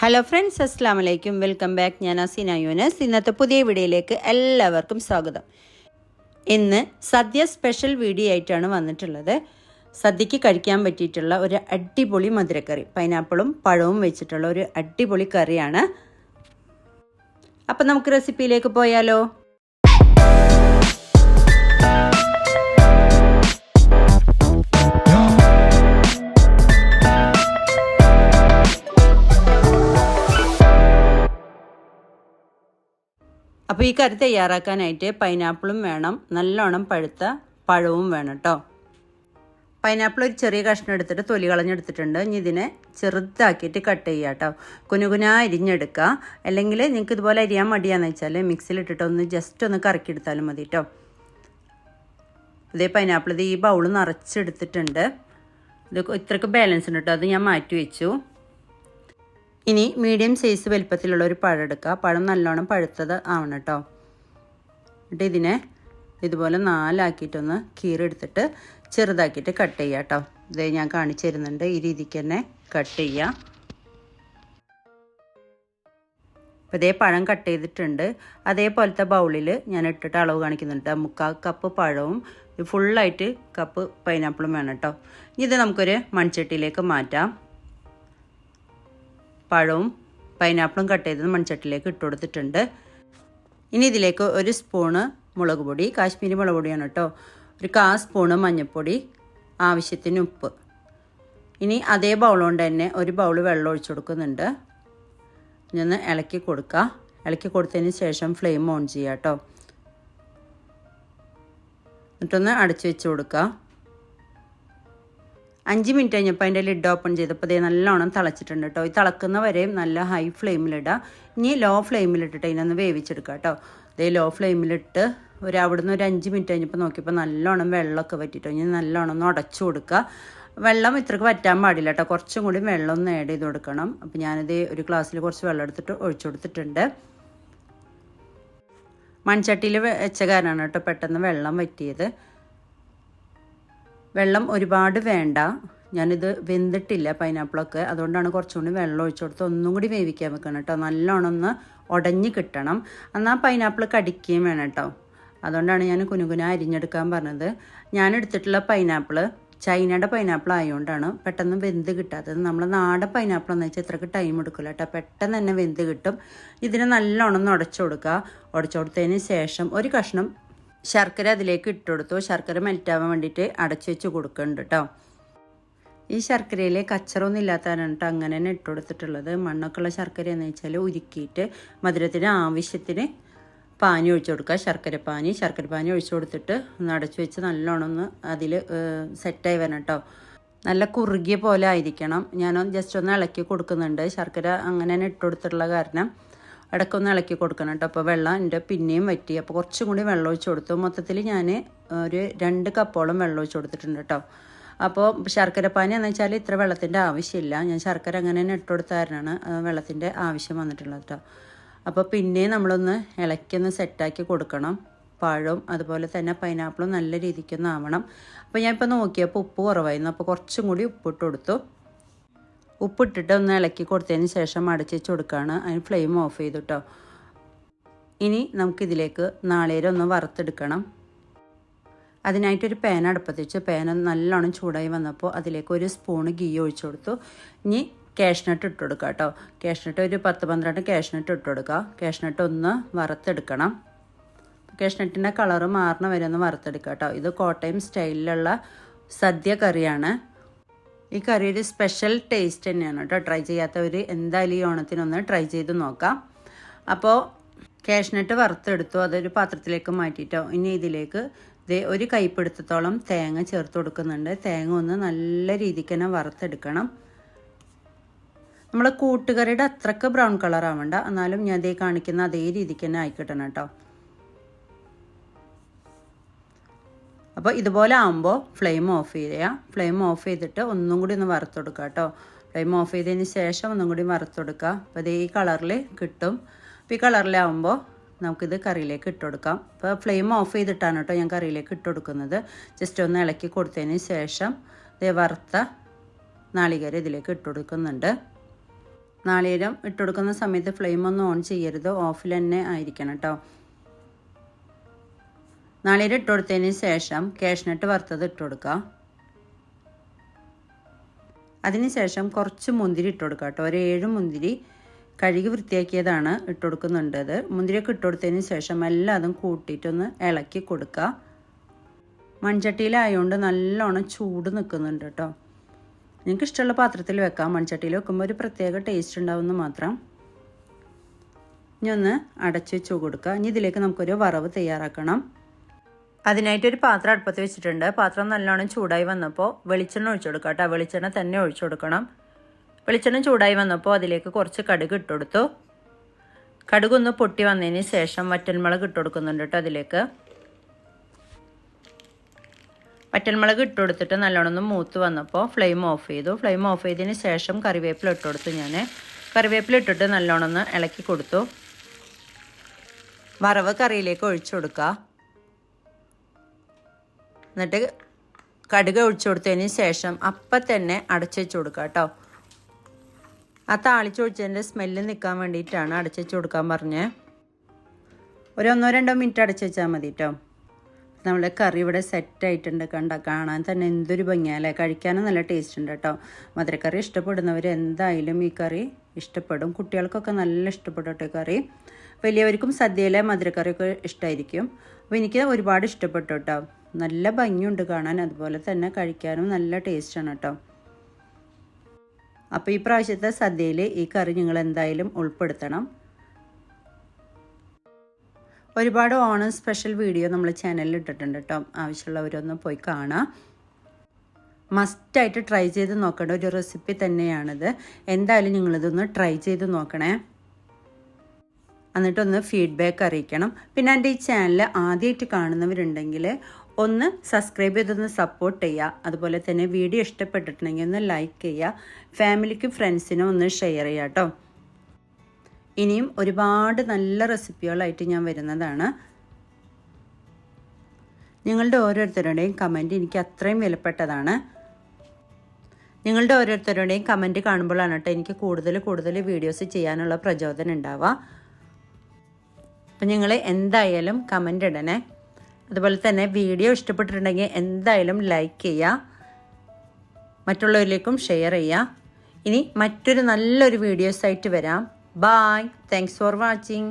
Hello friends അസ്സാം വലൈക്കും welcome back ഞാൻ അസീന യൂനസ്. ഇന്നത്തെ പുതിയ വീഡിയോയിലേക്ക് എല്ലാവർക്കും സ്വാഗതം. ഇന്ന് സദ്യ സ്പെഷ്യൽ വീഡിയോ ആയിട്ടാണ് വന്നിട്ടുള്ളത്. സദ്യക്ക് കഴിക്കാൻ പറ്റിയിട്ടുള്ള ഒരു അടിപൊളി മധുരക്കറി. പൈനാപ്പിളും പഴവും വെച്ചിട്ടുള്ള ഒരു അടിപൊളി കറിയാണ്. അപ്പം നമുക്ക് റെസിപ്പിയിലേക്ക് പോയാലോ? അപ്പോൾ ഈ കറി തയ്യാറാക്കാനായിട്ട് പൈനാപ്പിളും വേണം. നല്ലോണം പഴുത്ത പഴവും വേണം കേട്ടോ പൈനാപ്പിൾ ഒരു ചെറിയ കഷ്ണം എടുത്തിട്ട് തൊലി കളഞ്ഞെടുത്തിട്ടുണ്ട്. ഇനി ഇതിനെ ചെറുതാക്കിയിട്ട് കട്ട് ചെയ്യുക കേട്ടോ കുനുകുന അരിഞ്ഞെടുക്കുക അല്ലെങ്കിൽ നിങ്ങൾക്ക് ഇതുപോലെ അരിയാൻ മടിയാന്ന് വെച്ചാൽ മിക്സിയിലിട്ടിട്ട് ഒന്ന് ജസ്റ്റ് ഒന്ന് കറക്കിയെടുത്താലും മതി കേട്ടോ ഇതേ പൈനാപ്പിൾ ഇത് ഈ ബൗൾ നിറച്ചെടുത്തിട്ടുണ്ട്. ഇത് ഇത്രക്ക് ബാലൻസ് ഉണ്ട് കേട്ടോ അത് ഞാൻ മാറ്റി വെച്ചു. ഇനി മീഡിയം സൈസ് വലിപ്പത്തിലുള്ള ഒരു പഴം എടുക്കുക. പഴം നല്ലോണം പഴുത്തത് ആവണം കേട്ടോ. എന്നിട്ട് ഇതിനെ ഇതുപോലെ നാലാക്കിയിട്ടൊന്ന് കീറെടുത്തിട്ട് ചെറുതാക്കിയിട്ട് കട്ട് ചെയ്യുക കേട്ടോ. ഇത് ഞാൻ കാണിച്ചു തരുന്നുണ്ട്. ഈ രീതിക്ക് തന്നെ കട്ട് ചെയ്യുക അപ്പോൾ ഇതേ പഴം കട്ട് ചെയ്തിട്ടുണ്ട്. അതേപോലത്തെ ബൗളിൽ ഞാൻ ഇട്ടിട്ട് അളവ് കാണിക്കുന്നുണ്ട്. മുക്കാൽ കപ്പ് പഴവും ഫുള്ളായിട്ട് കപ്പ് പൈനാപ്പിളും വേണം കേട്ടോ. ഇത് നമുക്കൊരു മൺചട്ടിയിലേക്ക് മാറ്റാം. പഴവും പൈനാപ്പിളും കട്ട് ചെയ്തത് മൺചട്ടിലേക്ക് ഇട്ട് കൊടുത്തിട്ടുണ്ട്. ഇനി ഇതിലേക്ക് ഒരു സ്പൂണ് മുളക് പൊടി കാശ്മീരി മുളക് പൊടിയാണ് കേട്ടോ. ഒരു കാ സ്പൂണ് മഞ്ഞൾപ്പൊടി ആവശ്യത്തിന് ഉപ്പ്. ഇനി അതേ ബൗൾ കൊണ്ട് തന്നെ ഒരു ബൗൾ വെള്ളം ഒഴിച്ചു കൊടുക്കുന്നുണ്ട്. ഇനി ഇളക്കി കൊടുക്കുക ഇളക്കി കൊടുത്തതിന് ശേഷം ഫ്ലെയിം ഓൺ ചെയ്യുക കേട്ടോ. എന്നിട്ടൊന്ന് അടച്ചു വെച്ച് കൊടുക്കുക അഞ്ച് മിനിറ്റ് കഴിഞ്ഞപ്പോൾ അതിന്റെ ലിഡ് ഓപ്പൺ ചെയ്തപ്പോൾ ഇതേ നല്ലോണം തിളച്ചിട്ടുണ്ട് കേട്ടോ. ഈ തിളക്കുന്ന വരെയും നല്ല ഹൈ ഫ്ലെയിമിലിടുക ഇനി ലോ ഫ്ലെയിമിലിട്ടിട്ട് ഇതിനൊന്ന് വേവിച്ചെടുക്കുക കേട്ടോ. ഇതേ ലോ ഫ്ലെയിമിലിട്ട് ഒരു അവിടുന്ന് ഒരു അഞ്ച് മിനിറ്റ് കഴിഞ്ഞപ്പോൾ നോക്കിയപ്പോൾ നല്ലോണം വെള്ളമൊക്കെ പറ്റിയിട്ടോ ഇനി നല്ലോണം ഒന്ന് ഉടച്ചു കൊടുക്കുക. വെള്ളം ഇത്രക്ക് വറ്റാൻ പാടില്ല കേട്ടോ. കുറച്ചും കൂടി വെള്ളം ഒന്ന് ആഡ് ചെയ്ത് കൊടുക്കണം. അപ്പോൾ ഞാനിത് ഒരു ഗ്ലാസ്സിൽ കുറച്ച് വെള്ളം എടുത്തിട്ട് ഒഴിച്ചു കൊടുത്തിട്ടുണ്ട്. മൺചട്ടിയിൽ വെച്ച കാരണമാണ് കേട്ടോ പെട്ടെന്ന് വെള്ളം വറ്റിയത്. വെള്ളം ഒരുപാട് വേണ്ട. ഞാനിത് വെന്തിട്ടില്ല പൈനാപ്പിളൊക്കെ. അതുകൊണ്ടാണ് കുറച്ചുകൂടി വെള്ളം ഒഴിച്ചു കൊടുത്ത് ഒന്നും കൂടി വേവിക്കാൻ വെക്കണം കേട്ടോ നല്ലോണം ഒന്ന് ഉടഞ്ഞ് കിട്ടണം. എന്നാൽ പൈനാപ്പിൾ കടിക്കുകയും വേണം കേട്ടോ അതുകൊണ്ടാണ് ഞാൻ കുനുകുന അരിഞ്ഞെടുക്കാൻ പറഞ്ഞത്. ഞാൻ എടുത്തിട്ടുള്ള പൈനാപ്പിൾ ചൈനയുടെ പൈനാപ്പിൾ ആയതുകൊണ്ടാണ് പെട്ടെന്ന് വെന്ത് കിട്ടാത്തത്. നമ്മൾ നാടൻ പൈനാപ്പിൾ എന്ന് വെച്ചാൽ ഇത്രക്ക് ടൈം എടുക്കില്ല കേട്ടോ പെട്ടെന്ന് തന്നെ വെന്ത് കിട്ടും. ഇതിന് നല്ലോണം ഒന്ന് ഉടച്ചു കൊടുക്കുക. ഉടച്ചു കൊടുത്തതിന് ശേഷം ഒരു കഷ്ണം ശർക്കര അതിലേക്ക് ഇട്ട് കൊടുത്തു. ശർക്കര മെൽറ്റാവാൻ വേണ്ടിയിട്ട് അടച്ചു വെച്ച് കൊടുക്കുന്നുണ്ട് കേട്ടോ ഈ ശർക്കരയിൽ കച്ചറൊന്നും ഇല്ലാത്തതാണ് കേട്ടോ അങ്ങനെ തന്നെ ഇട്ട് കൊടുത്തിട്ടുള്ളത്. മണ്ണൊക്കെയുള്ള ശർക്കര എന്ന് വെച്ചാൽ ഉരുക്കിയിട്ട് മധുരത്തിന് ആവശ്യത്തിന് പാനി ഒഴിച്ചു കൊടുക്കുക. ശർക്കര പാനി ശർക്കര പാനി ഒഴിച്ചു കൊടുത്തിട്ട് ഒന്ന് അടച്ചു വെച്ച് നല്ലോണം ഒന്ന് അതിൽ സെറ്റായി വരണം കേട്ടോ നല്ല കുറുകിയ പോലെ ആയിരിക്കണം. ഞാൻ ജസ്റ്റ് ഒന്ന് ഇളക്കി കൊടുക്കുന്നുണ്ട്. ശർക്കര അങ്ങനെ തന്നെ ഇട്ട് കൊടുത്തിട്ടുള്ള കാരണം ഇടയ്ക്കൊന്ന് ഇളക്കി കൊടുക്കണം കേട്ടോ. അപ്പോൾ വെള്ളം എന്റെ പിന്നെയും വറ്റി. അപ്പോൾ കുറച്ചും കൂടി വെള്ളം ഒഴിച്ച് കൊടുത്തു. മൊത്തത്തിൽ ഞാൻ ഒരു രണ്ട് കപ്പോളം വെള്ളം ഒഴിച്ച് കൊടുത്തിട്ടുണ്ട് കേട്ടോ. അപ്പോൾ ശർക്കര പാനി എന്ന് വെച്ചാൽ ഇത്ര വെള്ളത്തിന്റെ ആവശ്യമില്ല. ഞാൻ ശർക്കര അങ്ങനെ തന്നെ ഇട്ട് കൊടുത്താരനാണ് വെള്ളത്തിന്റെ ആവശ്യം വന്നിട്ടുള്ളത് കേട്ടോ. അപ്പോൾ പിന്നെ നമ്മളൊന്ന് ഇളക്കിയൊന്ന് സെറ്റാക്കി കൊടുക്കണം. പഴവും അതുപോലെ തന്നെ പൈനാപ്പിളും നല്ല രീതിക്കൊന്ന് ആവണം. അപ്പോൾ ഞാൻ ഇപ്പോൾ നോക്കിയപ്പോൾ ഉപ്പ് കുറവായിരുന്നു. അപ്പോൾ കുറച്ചും കൂടി ഉപ്പിട്ട് കൊടുത്തു. ഉപ്പിട്ടിട്ട് ഒന്ന് ഇളക്കി കൊടുത്തതിന് ശേഷം അടച്ചു വെച്ച് കൊടുക്കുകയാണ് അതിന് ഫ്ലെയിം ഓഫ് ചെയ്തു കേട്ടോ ഇനി നമുക്കിതിലേക്ക് നാളേരം ഒന്ന് വറുത്തെടുക്കണം. അതിനായിട്ടൊരു പാൻ അടുപ്പത്ത് വെച്ച് പാൻ നല്ലോണം ചൂടായി വന്നപ്പോൾ അതിലേക്ക് ഒരു സ്പൂൺ ഗീ ഒഴിച്ചു കൊടുത്തു. ഇനി കാഷ്നട്ട് ഇട്ട് കൊടുക്കുക കേട്ടോ കാഷ്നട്ട് ഒരു പത്ത് പന്ത്രണ്ട് കാഷ്നട്ട് ഇട്ട് കൊടുക്കുക കാഷ്നട്ട് ഒന്ന് വറുത്തെടുക്കണം. കാഷ്നട്ടിന്റെ കളറ് മാറണ വരെ ഒന്ന് വറുത്തെടുക്കുക കേട്ടോ ഇത് കോട്ടയം സ്റ്റൈലിലുള്ള സദ്യ കറിയാണ്. ഈ കറി ഒരു സ്പെഷ്യൽ ടേസ്റ്റ് തന്നെയാണ് കേട്ടോ. ട്രൈ ചെയ്യാത്തവർ എന്തായാലും ഈ ഓണത്തിനൊന്ന് ട്രൈ ചെയ്ത് നോക്കാം. അപ്പോൾ കാഷ്നട്ട് വറുത്തെടുത്തു. അതൊരു പാത്രത്തിലേക്ക് മാറ്റിയിട്ടോ ഇനി ഇതിലേക്ക് ഇതേ ഒരു കൈപ്പിടുത്തത്തോളം തേങ്ങ ചേർത്ത് കൊടുക്കുന്നുണ്ട്. തേങ്ങ ഒന്ന് നല്ല രീതിക്ക് തന്നെ വറുത്തെടുക്കണം. നമ്മൾ കൂട്ടുകറിയുടെ അത്രയ്ക്ക് ബ്രൗൺ കളർ ആവണ്ട. എന്നാലും ഞാൻ അതേ കാണിക്കുന്ന അതേ രീതിക്ക് തന്നെ ആയിക്കിട്ടണം കേട്ടോ. അപ്പോൾ ഇതുപോലെ ആകുമ്പോൾ ഫ്ലെയിം ഓഫ് ചെയ്യുക. ഫ്ലെയിം ഓഫ് ചെയ്തിട്ട് ഒന്നും കൂടി ഒന്ന് വറുത്തെടുക്കുക കേട്ടോ. ഫ്ലെയിം ഓഫ് ചെയ്തതിന് ശേഷം ഒന്നും കൂടി വറുത്തെടുക്കുക അപ്പോൾ ഇത് ഈ കളറിൽ കിട്ടും. അപ്പോൾ ഈ കളറിലാവുമ്പോൾ നമുക്കിത് കറിയിലേക്ക് ഇട്ട് കൊടുക്കാം. അപ്പോൾ ഫ്ലെയിം ഓഫ് ചെയ്തിട്ടാണ് കേട്ടോ ഞാൻ കറിയിലേക്ക് ഇട്ട് കൊടുക്കുന്നത്. ജസ്റ്റ് ഒന്ന് ഇളക്കി കൊടുത്തതിന് ശേഷം ഇത് വറുത്ത നാളികേരം ഇതിലേക്ക് ഇട്ട് കൊടുക്കുന്നുണ്ട്. നാളികേരം ഇട്ട് കൊടുക്കുന്ന സമയത്ത് ഫ്ലെയിം ഒന്നും ഓൺ ചെയ്യരുത്. ഓഫിൽ തന്നെ ആയിരിക്കണം കേട്ടോ. നാളികേരം ഇട്ട് കൊടുത്തതിന് ശേഷം കാഷ്നട്ട് വറുത്തത് ഇട്ട് കൊടുക്കുക അതിനുശേഷം കുറച്ച് മുന്തിരി ഇട്ട് കൊടുക്കുക കേട്ടോ. ഒരു ഏഴ് മുന്തിരി കഴുകി വൃത്തിയാക്കിയതാണ് ഇട്ട് കൊടുക്കുന്നുണ്ടത് മുന്തിരിയൊക്കെ ഇട്ട് കൊടുത്തതിന് ശേഷം എല്ലാതും കൂട്ടിയിട്ടൊന്ന് ഇളക്കി കൊടുക്കുക മൺചട്ടിയിലായതുകൊണ്ട് നല്ലോണം ചൂട് നിൽക്കുന്നുണ്ട് കേട്ടോ. നിങ്ങൾക്ക് ഇഷ്ടമുള്ള പാത്രത്തിൽ വെക്കാം. മൺചട്ടിയിൽ വെക്കുമ്പോൾ ഒരു പ്രത്യേക ടേസ്റ്റ് ഉണ്ടാവുമെന്ന് മാത്രം. ഇനി ഒന്ന് അടച്ചു വെച്ച് കൊടുക്കുക ഇനി ഇതിലേക്ക് നമുക്കൊരു വറവ് തയ്യാറാക്കണം. അതിനായിട്ട് ഒരു പാത്രം അടുപ്പത്ത് വെച്ചിട്ടുണ്ട്. പാത്രം നല്ലോണം ചൂടായി വന്നപ്പോൾ വെളിച്ചെണ്ണ ഒഴിച്ചു കൊടുക്കുക കേട്ടോ. വെളിച്ചെണ്ണ തന്നെ ഒഴിച്ചു കൊടുക്കണം. വെളിച്ചെണ്ണ ചൂടായി വന്നപ്പോൾ അതിലേക്ക് കുറച്ച് കടുക് ഇട്ടുകൊടുത്തു കടുകൊന്ന് പൊട്ടി വന്നതിന് ശേഷം വറ്റൽമുളക് ഇട്ട് കൊടുക്കുന്നുണ്ട് കേട്ടോ അതിലേക്ക്. വറ്റൽമുളക് ഇട്ട് കൊടുത്തിട്ട് നല്ലോണം ഒന്ന് മൂത്ത് വന്നപ്പോൾ ഫ്ലെയിം ഓഫ് ചെയ്തു. ഫ്ലെയിം ഓഫ് ചെയ്തതിന് ശേഷം കറിവേപ്പില ഇട്ട് കൊടുത്തു ഞാൻ കറിവേപ്പില ഇട്ടിട്ട് നല്ലോണം ഒന്ന് ഇളക്കി കൊടുത്തു. വറവ് കറിയിലേക്ക് ഒഴിച്ചു കൊടുക്കുക എന്നിട്ട് കടുക് ഒഴിച്ചു കൊടുത്തതിന് ശേഷം അപ്പം തന്നെ അടച്ചു വെച്ച് കൊടുക്കുക കേട്ടോ. ആ താളിച്ചൊഴിച്ചതിന്റെ സ്മെല്ല് നിൽക്കാൻ വേണ്ടിയിട്ടാണ് അടച്ചു വെച്ച് കൊടുക്കാൻ പറഞ്ഞത് ഒരു ഒന്നോ രണ്ടോ മിനിറ്റ് അടച്ചു വെച്ചാൽ മതി കേട്ടോ. നമ്മുടെ കറി ഇവിടെ സെറ്റ് ആയിട്ടുണ്ട് കണ്ട കാണാൻ തന്നെ എന്തൊരു ഭംഗിയല്ലേ? കഴിക്കാനും നല്ല ടേസ്റ്റ് ഉണ്ട് കേട്ടോ. മധുരക്കറി ഇഷ്ടപ്പെടുന്നവർ എന്തായാലും ഈ കറി ഇഷ്ടപ്പെടും. കുട്ടികൾക്കൊക്കെ നല്ല ഇഷ്ടപ്പെടും കേട്ടോ കറി. വലിയവർക്കും സദ്യയിലെ മധുരക്കറിയൊക്കെ ഇഷ്ടമായിരിക്കും അപ്പോൾ എനിക്ക് ഒരുപാട് ഇഷ്ടപ്പെട്ടു കേട്ടോ. നല്ല ഭംഗിയുണ്ട് കാണാൻ. അതുപോലെ തന്നെ കഴിക്കാനും നല്ല ടേസ്റ്റാണ് കേട്ടോ. അപ്പോൾ ഈ പ്രാവശ്യത്തെ സദ്യയിൽ ഈ കറി നിങ്ങൾ എന്തായാലും ഉൾപ്പെടുത്തണം. ഒരുപാട് ഓണം സ്പെഷ്യൽ വീഡിയോ നമ്മൾ ചാനലിൽ ഇട്ടിട്ടുണ്ട് കേട്ടോ. ആവശ്യമുള്ളവരൊന്ന് പോയി കാണാം. മസ്റ്റായിട്ട് ട്രൈ ചെയ്ത് നോക്കേണ്ട ഒരു റെസിപ്പി തന്നെയാണിത്. എന്തായാലും നിങ്ങളിതൊന്ന് ട്രൈ ചെയ്ത് നോക്കണേ. എന്നിട്ടൊന്ന് ഫീഡ്ബാക്ക് അറിയിക്കണം. പിന്നെ എന്റെ ഈ ചാനൽ ആദ്യമായിട്ട് കാണുന്നവരുണ്ടെങ്കിൽ ഒന്ന് സബ്സ്ക്രൈബ് ചെയ്തൊന്ന് സപ്പോർട്ട് ചെയ്യുക. അതുപോലെ തന്നെ വീഡിയോ ഇഷ്ടപ്പെട്ടിട്ടുണ്ടെങ്കിൽ ഒന്ന് ലൈക്ക് ചെയ്യുക. ഫാമിലിക്കും ഫ്രണ്ട്സിനും ഒന്ന് ഷെയർ ചെയ്യുക കേട്ടോ ഇനിയും ഒരുപാട് നല്ല റെസിപ്പികളായിട്ട് ഞാൻ വരുന്നതാണ്. നിങ്ങളുടെ ഓരോരുത്തരുടെയും കമന്റ് എനിക്ക് അത്രയും വിലപ്പെട്ടതാണ്. നിങ്ങളുടെ ഓരോരുത്തരുടെയും കമന്റ് കാണുമ്പോഴാണ് കേട്ടോ എനിക്ക് കൂടുതൽ കൂടുതൽ വീഡിയോസ് ചെയ്യാനുള്ള പ്രചോദനം ഉണ്ടാവുക. അപ്പം നിങ്ങൾ എന്തായാലും കമന്റ് ഇടണേ. അതുപോലെ തന്നെ വീഡിയോ ഇഷ്ടപ്പെട്ടിട്ടുണ്ടെങ്കിൽ എന്തായാലും ലൈക്ക് ചെയ്യുക. മറ്റുള്ളവരിലേക്കും ഷെയർ ചെയ്യുക. ഇനി മറ്റൊരു നല്ലൊരു വീഡിയോസായിട്ട് വരാം. Bye thanks for watching.